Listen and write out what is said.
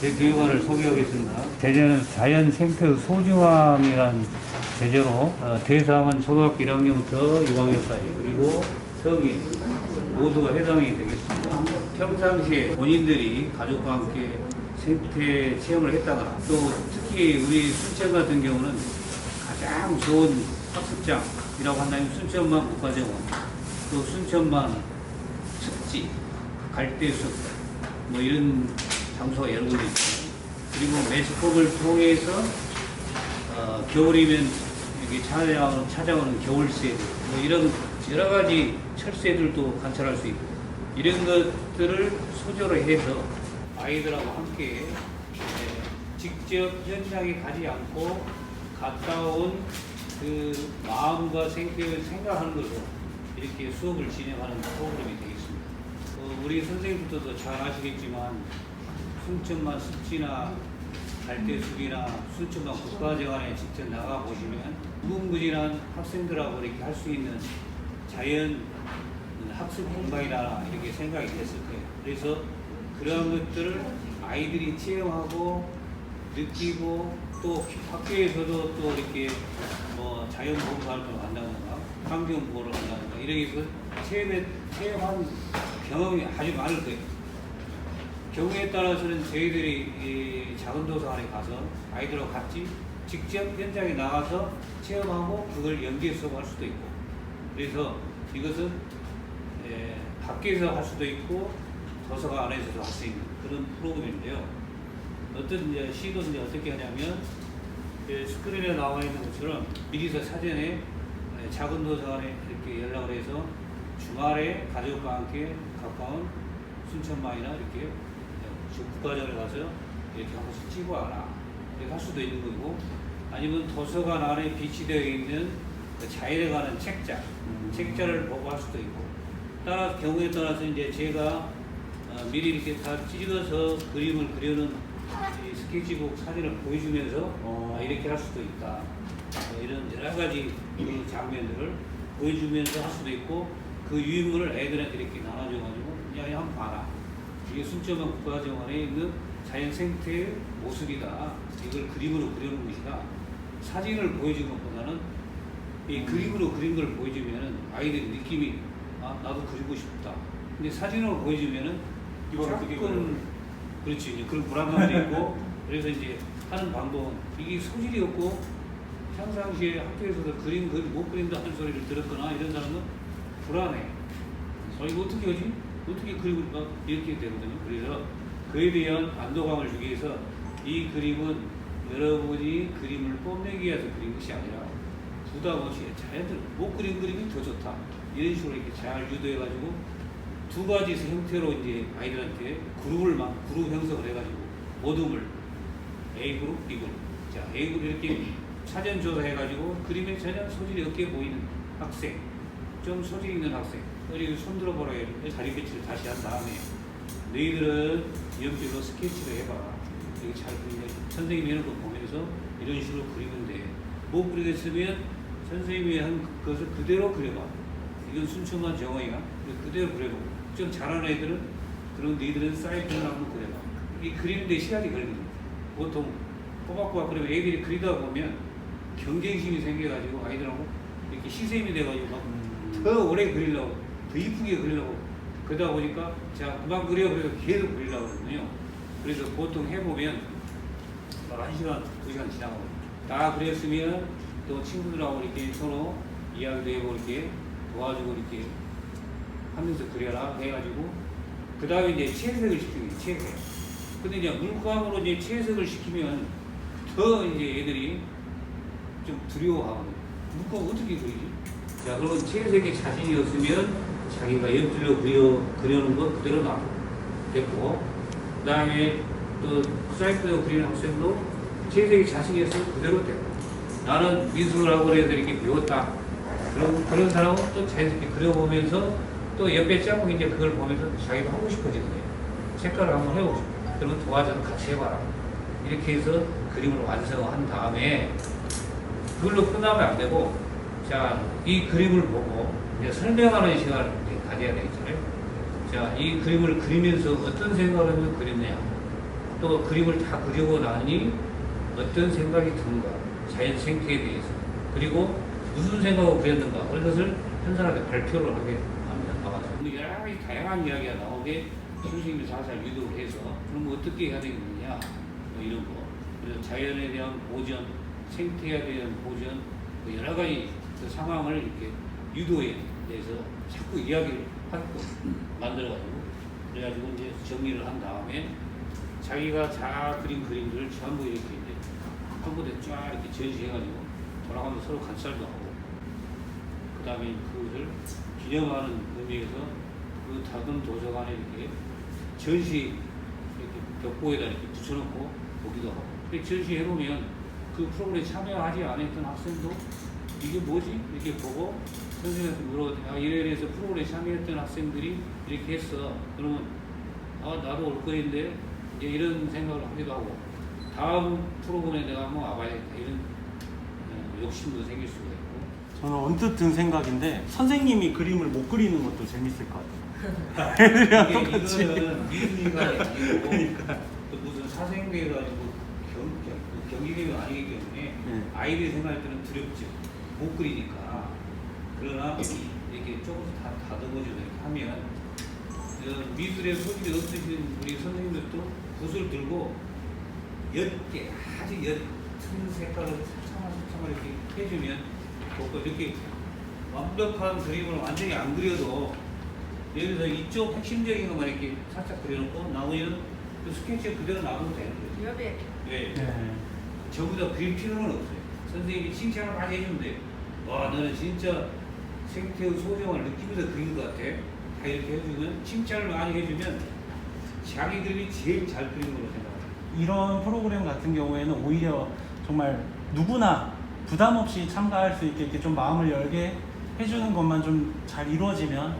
제 교육원을 소개하겠습니다. 제재는 자연 생태의 소중함이란 제재로 어, 대상은 초등학교 1학년부터 6학년까지 그리고 성인 모두가 해당이 되겠습니다. 평상시에 본인들이 가족과 함께 생태 체험을 했다거나 또 특히 우리 순천 같은 경우는 가장 좋은 학습장이라고 한다면 순천만 국가정원 또 순천만 습지 갈대숲 뭐 이런 장소가 여러 군데 있습니다. 그리고 매스컵을 통해서 어, 겨울이면 여기 찾아오는, 찾아오는 겨울새들 뭐 이런 여러 가지 철새들도 관찰할 수 있고 이런 것들을 소재로 해서 아이들하고 함께 예, 직접 현장에 가지 않고 갔다 온 그 마음과 생각을 생각하는 것으로 이렇게 수업을 진행하는 프로그램이 되겠습니다. 어, 우리 선생님들도 잘 아시겠지만 순천만 습지나 갈대숲이나 순천만 국가정원에 직접 나가 보시면 무궁무진한 학생들하고 이렇게 할 수 있는 자연 학습 공간이다 이렇게 생각이 됐을 거예요. 그래서 그런 것들을 아이들이 체험하고 느끼고 또 학교에서도 또 이렇게 뭐 자연 보호 활동을 한다든가 환경 보호를 한다든가 이렇게 해서 체험에, 체험한 경험이 아주 많을 거예요. 경우에 따라서는 저희들이 이 작은 도서관에 가서 아이들하고 같이 직접 현장에 나가서 체험하고 그걸 연계 수업할 수도 있고 그래서 이것은 에, 밖에서 할 수도 있고 도서관 안에서도 할 수 있는 그런 프로그램인데요. 어떤 이제 시도는 이제 어떻게 하냐면 그 스크린에 나와 있는 것처럼 미리서 사전에 에, 작은 도서관에 이렇게 연락을 해서 주말에 가족과 함께 가까운 순천만이나 이렇게 저 국가정에 가서 이렇게 한 번씩 찍어 와라. 이렇게 할 수도 있는 거고, 아니면 도서관 안에 비치되어 있는 그 자연에 관한 책자, 책자를 보고 할 수도 있고, 따라 경우에 따라서 이제 제가 어, 미리 이렇게 다 찍어서 그림을 그려놓은 이 스케치북 사진을 보여주면서 어. 아, 이렇게 할 수도 있다. 뭐 이런 여러 가지 그 장면들을 보여주면서 할 수도 있고, 그 유인물을 애들한테 이렇게 나눠줘가지고, 야, 야, 한번 봐라. 이게 순천만 국가정원에 있는 자연 생태의 모습이다. 이걸 그림으로 그려놓은 것이다. 사진을 보여주는 것보다는 이 그림으로 그린 걸 보여주면은 아이들이 느낌이 아 나도 그리고 싶다. 근데 사진으로 보여주면은 조금 그렇지 이제 그런 불안감도 있고 그래서 이제 하는 방법은 이게 소질이 없고 평상시에 학교에서도 그림 그림 못 그린다는 소리를 들었거나 이런 사람은 불안해. 어 이거 어떻게 하지? 어떻게 그리고 막 이렇게 되거든요. 그래서 그에 대한 안도감을 주기 위해서 이 그림은 여러분이 그림을 뽐내기 위해서 그린 것이 아니라 부담 없이 자연들 못 그린 그림이 더 좋다. 이런 식으로 이렇게 잘 유도해가지고 두 가지 형태로 이제 아이들한테 그룹을 막 그룹 형성을 해가지고 모둠을 A 그룹, B 그룹. 자 A 그룹 이렇게 사전 조사해가지고 그림에 전혀 소질이 없게 보이는 학생, 좀 소질 있는 학생, 그리고 손 들어보라 해 다리 배치를 다시 한 다음에 너희들은 옆뒤로 스케치를 해봐라. 이게 잘 그리네. 선생님이 하는 거 보면서 이런 식으로 그리면 돼. 못 그리겠으면 선생님이 한 것을 그대로 그려봐. 이건 순천만 정어이야. 그대로 그려보고. 좀 잘하는 애들은 그런 너희들은 사이즈를 한번 그려봐. 이 그리는데 시간이 걸리거든. 보통 꼬박꼬박 그리면 애들이 그리다 보면 경쟁심이 생겨가지고 아이들하고 이렇게 시샘이 돼가지고 막 더 오래 그리려고 더 이쁘게 그리려고. 그러다 보니까 자 그만 그려 그래서 계속 그리려고 하거든요. 그래서 보통 해보면 막한 시간 두 시간 지나가고 다 그렸으면 또 친구들하고 이렇게 서로 이야기도 해보고 이렇게 도와주고 이렇게 하면서 그려라 해가지고 그 다음에 이제 채색을 시키는 거예요 채색. 근데 이제 물감으로 이제 채색을 시키면 더 이제 애들이 좀 두려워하거든요. 물감 어떻게 그리지? 자, 그러면 채색에 자신이 없으면 자기가 옆줄로 그려, 그려놓은 거 그대로 놔. 됐고, 그 다음에 또 사이트로 그리는 학생도 채색에 자신이 있으면 그대로 됐고, 나는 미술을 하고 그래서 이렇게 배웠다. 그런, 그런 사람은 또 자연스럽게 그려보면서 또 옆에 짝꿍이 이제 그걸 보면서 자기도 하고 싶어지는 거예요. 색깔을 한번 해보고 싶어. 그러면 도와줘서 같이 해봐라. 이렇게 해서 그림을 완성한 다음에 그걸로 끝나면 안 되고 자, 이 그림을 보고 이제 설명하는 시간을 가져야 되겠잖아요. 자, 이 그림을 그리면서 어떤 생각을 하면서 그렸냐. 또 그림을 다 그리고 나니 어떤 생각이 드는가 자연 생태에 대해서 그리고 무슨 생각으로 그렸는가 그것을 현사한테 발표를 하게 합니다. 근데 여러 가지 다양한 이야기가 나오게 선생님이 살살 유도를 해서 그럼 어떻게 해야 되겠느냐 뭐 이런 거 그래서 자연에 대한 보전 생태에 대한 보전 뭐 여러 가지 그 상황을 이렇게 유도에 대해서 자꾸 이야기를 하고 만들어가지고 그래가지고 이제 정리를 한 다음에 자기가 잘 그린 그림들을 전부 이렇게 이제 한 곳에 쫙 이렇게 전시해가지고 돌아가면서 서로 간살도 하고 그 다음에 그것을 기념하는 의미에서 그 작은 도서관에 이렇게 전시 이렇게 벽보에다 이렇게 붙여놓고 보기도 하고. 전시해보면 그 프로그램에 참여하지 않았던 학생도 이게 뭐지? 이렇게 보고 선생님한테 물어봤더니 아 이래 이래서 프로그램에 참여했던 학생들이 이렇게 했어 그러면 아 나도 올 거인데 이런 생각을 하기도 하고 다음 프로그램에 내가 한번 와봐야겠다 이런 어, 욕심도 생길 수가 있고 저는 언뜻 든 생각인데 선생님이 그림을 못 그리는 것도 재밌을 것 같아요. 애들이랑 똑같이. 이거는 미술인간이 아니고 또 무슨 사생대 가지고 경, 경, 경기대가 아니기 때문에 네. 아이들이 생각할 때는 두렵죠 못 그리니까 그러나 이렇게 조금씩 다 다듬어주고 이렇게 하면 어, 미술의 소질이 없으신 우리 선생님들도 붓을 들고 옅게 아주 옅은 색깔을 살짝만 살짝만 이렇게 해주면 또 이렇게 완벽한 그림을 완전히 안 그려도 여기서 이쪽 핵심적인 것만 이렇게 살짝 그려놓고 나머지는 그 스케치 그대로 나오면 되는 거죠. 여배 네. 네. 전부 다 그릴 필요는 없어요. 선생님이 칭찬을 많이 해주면 돼요. 와, 너는 진짜 생태의 소중함을 느끼면서 그린 것 같아. 다 이렇게 해주면, 칭찬을 많이 해주면 자기 그림이 제일 잘 그린 걸로 생각해요. 이런 프로그램 같은 경우에는 오히려 정말 누구나 부담 없이 참가할 수 있게 이렇게 좀 마음을 열게 해주는 것만 좀 잘 이루어지면